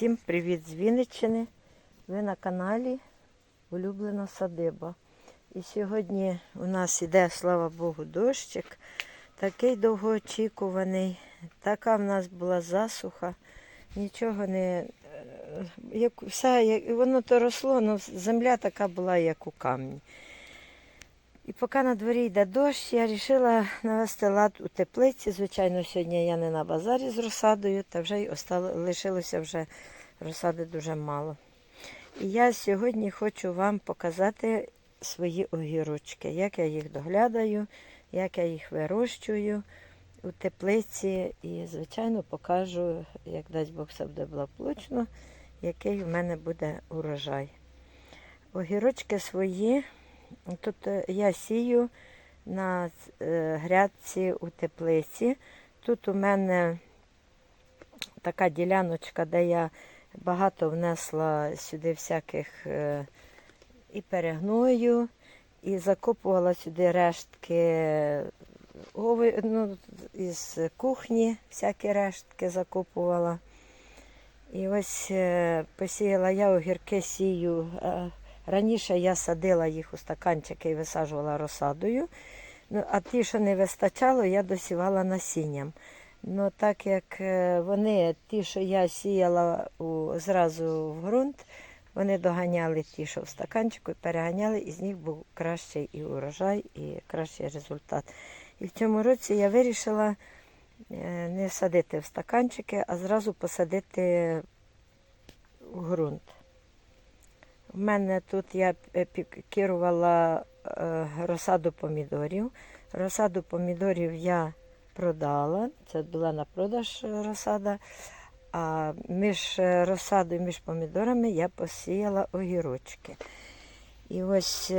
Всім привіт з Вінниччини. Ви на каналі Улюблена садиба. І сьогодні у нас іде, слава Богу, дощик. Такий довгоочікуваний. Така в нас була засуха. Нічого не. е, Як, все, як, воно то росло, але земля така була, як у камні. І поки на дворі йде дощ, я вирішила навести лад у теплиці. Звичайно, сьогодні я не на базарі з розсадою, та вже й лишилося вже розсади дуже мало. І я сьогодні хочу вам показати свої огірочки, як я їх доглядаю, як я їх вирощую у теплиці. І, звичайно, покажу, як дасть Бог все буде благополучно, який у мене буде урожай. Огірочки свої. Тут е, я сію на е, грядці у теплиці. Тут у мене така діляночка, де я багато внесла сюди всяких е, і перегною, і закопувала сюди рештки ну, із кухні, всякі рештки закопувала. І ось посіяла я огірки сію. Раніше я садила їх у стаканчики і висаджувала розсадою. Ну, а ті, що не вистачало, я досівала насінням. Ну, так як е, вони, ті, що я сіяла у, зразу в ґрунт, вони доганяли ті, що в стаканчику, переганяли, і з них був кращий і урожай, і кращий результат. І в цьому році я вирішила е, не садити в стаканчики, а зразу посадити в ґрунт. У мене тут я е, пікірувала е, розсаду помідорів. Розсаду помідорів я продала. Це була на продаж розсада. А між е, розсадою, між помідорами я посіяла огірочки. І ось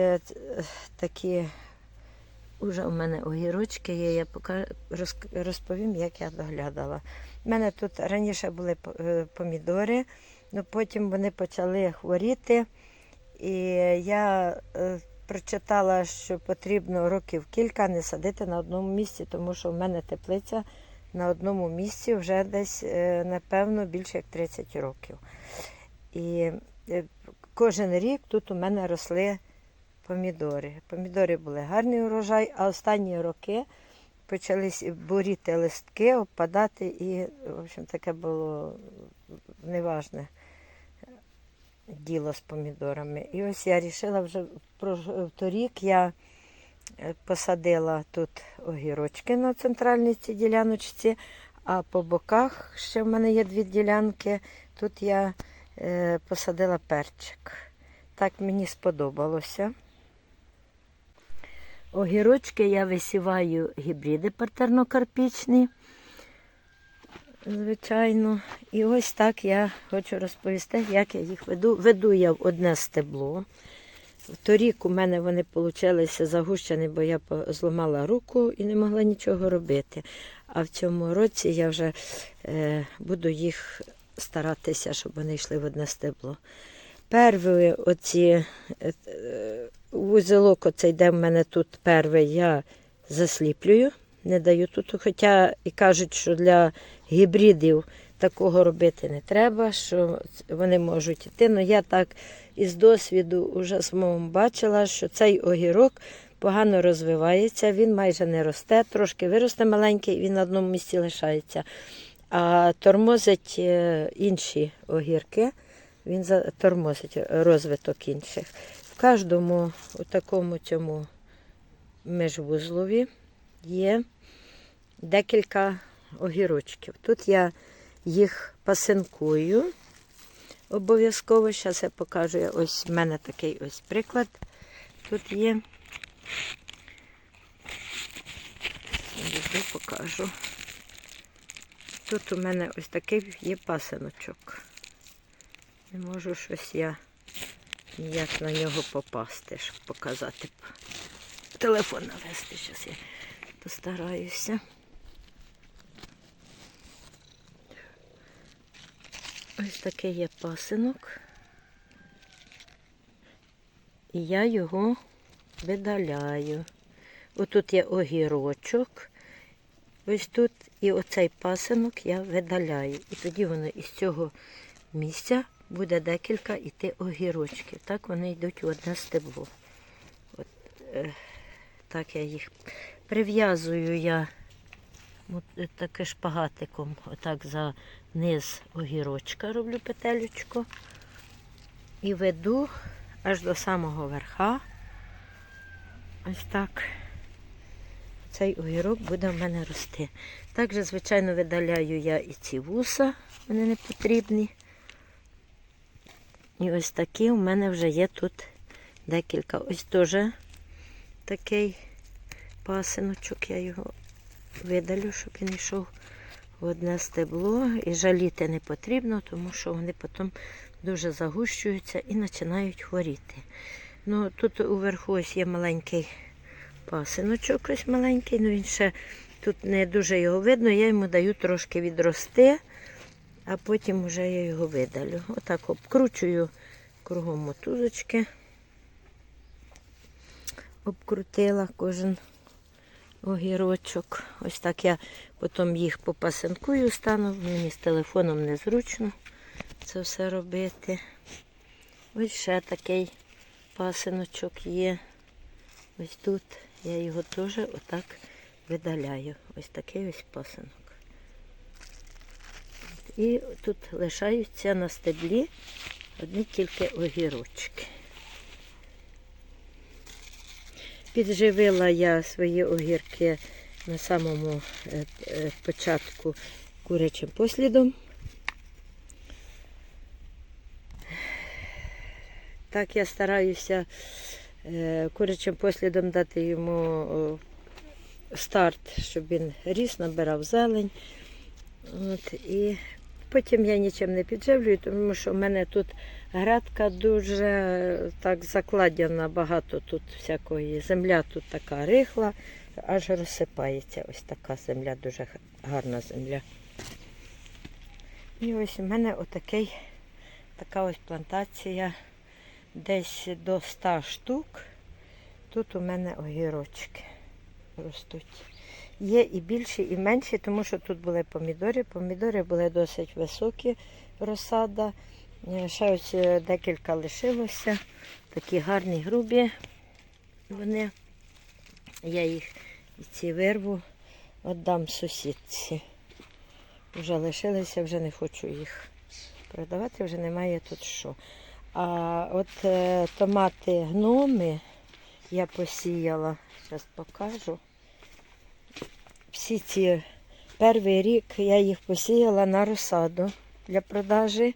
такі уже у мене огірочки є. Я розповім, як я доглядала. У мене тут раніше були помідори, але потім вони почали хворіти. І я е, прочитала, що потрібно років кілька не садити на одному місці, тому що в мене теплиця на одному місці вже десь, е, напевно, більше як 30 років. І е, кожен рік тут у мене росли помідори. Помідори були гарний урожай, а останні роки почались буріти листки, опадати, і, в общем, таке було неважне діло з помідорами. І ось я вирішила вже про- торік я е, посадила тут огірочки на центральній цій діляночці, а по боках ще в мене є дві ділянки. Тут я е, посадила перчик. Так мені сподобалося. Огірочки я висіваю гібриди партернокарпічні, звичайно. І ось так я хочу розповісти, як я їх веду. Веду я в одне стебло. Торік у мене вони получилися загущені, бо я зламала руку і не могла нічого робити. А в цьому році я вже е, буду їх старатися, щоб вони йшли в одне стебло. Перві оці е, е, вузелок, оцей, де в мене тут перший, я засліплюю, не даю тут. Хоча і кажуть, що для гібридів такого робити не треба, що вони можуть йти. але я так із досвіду вже самому бачила, що цей огірок погано розвивається, він майже не росте, трошки виросте маленький, він на одному місці лишається. А тормозить е, інші огірки, він тормозить розвиток інших. В кожному у такому цьому межвузлові є декілька огірочків. Тут я їх пасинкую обов'язково. Зараз я покажу. Ось в мене такий ось приклад тут є. Іду покажу. Тут у мене ось такий є пасиночок. Не можу щось я ніяк на нього попасти, щоб показати. Телефон навести, зараз я постараюся. Ось такий є пасинок. І я його видаляю. Отут є огірочок. Ось тут і оцей пасинок я видаляю. І тоді воно із цього місця буде декілька іти огірочків. Так вони йдуть в одне стебло. От, е, так я їх прив'язую я е, таки шпагатиком, отак за низ огірочка роблю петелючку і веду аж до самого верха. Ось так. Цей огірок буде в мене рости. Також, звичайно, видаляю я і ці вуса, вони не потрібні. І ось такі у мене вже є тут декілька. Ось теж такий пасиночок, я його видалю, щоб він йшов в одне стебло. І жаліти не потрібно, тому що вони потім дуже загущуються і починають хворіти. Ну, тут уверху ось є маленький пасиночок, ось маленький, ну він ще тут не дуже його видно, я йому даю трошки відрости, а потім вже я його видалю. Отак обкручую кругом мотузочки. Обкрутила кожен огірочок. Ось так я потім їх попасинкую стану. Мені з телефоном незручно це все робити. Ось ще такий пасиночок є. Ось тут я його теж отак видаляю. Ось такий ось пасинок. І тут лишаються на стеблі одні тільки огірочки. Підживила я свої огірки на самому е, е, початку курячим послідом. Так я стараюся е, курячим послідом дати йому старт, щоб він ріс, набирав зелень. От, і потім я нічим не підживлюю, тому що в мене тут грядка дуже так закладена, багато тут всякої. Земля тут така рихла, аж розсипається. Ось така земля, дуже гарна земля. І ось у мене отакий, така ось плантація десь до 100 штук. Тут у мене огірочки ростуть. Є і більші, і менші, тому що тут були помідори. Помідори були досить високі, розсада. Ще ось е, декілька лишилося. Такі гарні, грубі. Вони. Я їх і ці вирву, віддам сусідці. Вже лишилися, вже не хочу їх продавати, вже немає тут що. А от е, томати гноми я посіяла, зараз покажу. Всі ці перший рік я їх посіяла на розсаду для продажі.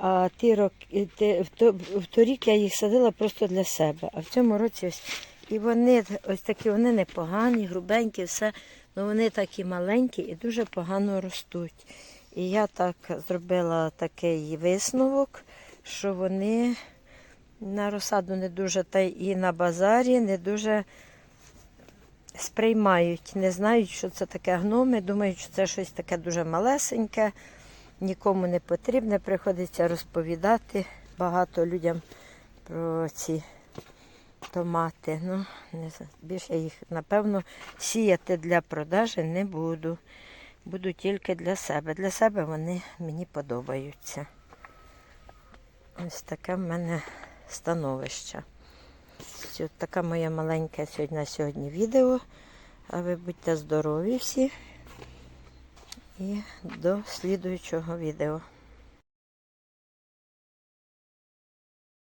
А ті роки, ті, в, то, в торік я їх садила просто для себе. А в цьому році ось і вони ось такі, вони непогані, грубенькі, все, але вони такі маленькі і дуже погано ростуть. І я так зробила такий висновок, що вони на розсаду не дуже, та і на базарі не дуже сприймають, не знають, що це таке гноми, думають, що це щось таке дуже малесеньке, нікому не потрібне. Приходиться розповідати багато людям про ці томати. Ну, не знаю, більше їх, напевно, сіяти для продажі не буду. Буду тільки для себе. Для себе вони мені подобаються. Ось таке в мене становище. Ось така моя маленьке сьогодні на сьогодні відео. А ви будьте здорові всі. І до слідуючого відео.